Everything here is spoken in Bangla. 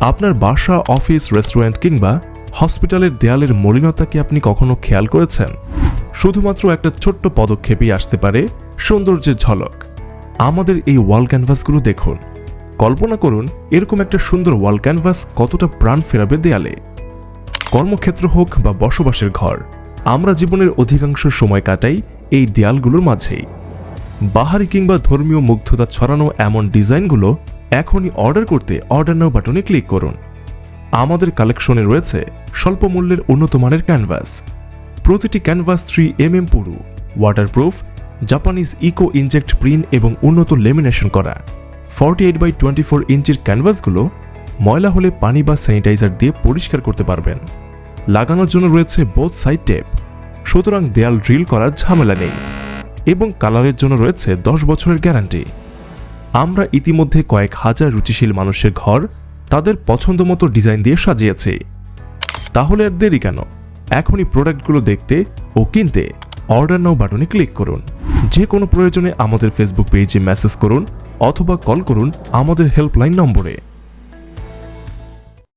আপনার বাসা, অফিস, রেস্টুরেন্ট কিংবা হসপিটালের দেয়ালের মলিনতা কি আপনি কখনো খেয়াল করেছেন? শুধুমাত্র একটা ছোট্ট পদক্ষেপই আসতে পারে সৌন্দর্যের ঝলক। আমাদের এই ওয়াল ক্যানভাসগুলো দেখুন। কল্পনা করুন, এরকম একটা সুন্দর ওয়াল ক্যানভাস কতটা প্রাণ ফেরাবে দেয়ালে। কর্মক্ষেত্র হোক বা বসবাসের ঘর, আমরা জীবনের অধিকাংশ সময় কাটাই এই দেয়ালগুলোর মাঝেই। বাহারি কিংবা ধর্মীয় মুগ্ধতা ছড়ানো এমন ডিজাইনগুলো এখনই অর্ডার করতে অর্ডার নাও বাটনে ক্লিক করুন। আমাদের কালেকশনে রয়েছে স্বল্প মূল্যের উন্নত মানের ক্যানভাস। প্রতিটি ক্যানভাস থ্রি এম এম পুরু waterproof Japanese eco inject print এবং উন্নত লেমিনেশন করা। Forty eight by twenty four ইঞ্চির ক্যানভাসগুলো ময়লা হলে পানি বা স্যানিটাইজার দিয়ে পরিষ্কার করতে পারবেন। লাগানোর জন্য রয়েছে বোথ সাইড টেপ সুতরাং দেয়াল ড্রিল করার ঝামেলা নেই। এবং কালারের জন্য রয়েছে দশ বছরের গ্যারান্টি আমরা ইতিমধ্যে কয়েক হাজার রুচিশীল মানুষের ঘর তাদের পছন্দ মতো ডিজাইন দিয়ে সাজিয়েছি। তাহলে আর দেরি কেন? এখনই প্রোডাক্টগুলো দেখতে ও কিনতে অর্ডার নাও বাটনে ক্লিক করুন। যে কোনো প্রয়োজনে আমাদের ফেসবুক পেজে মেসেজ করুন অথবা কল করুন আমাদের হেল্পলাইন নম্বরে।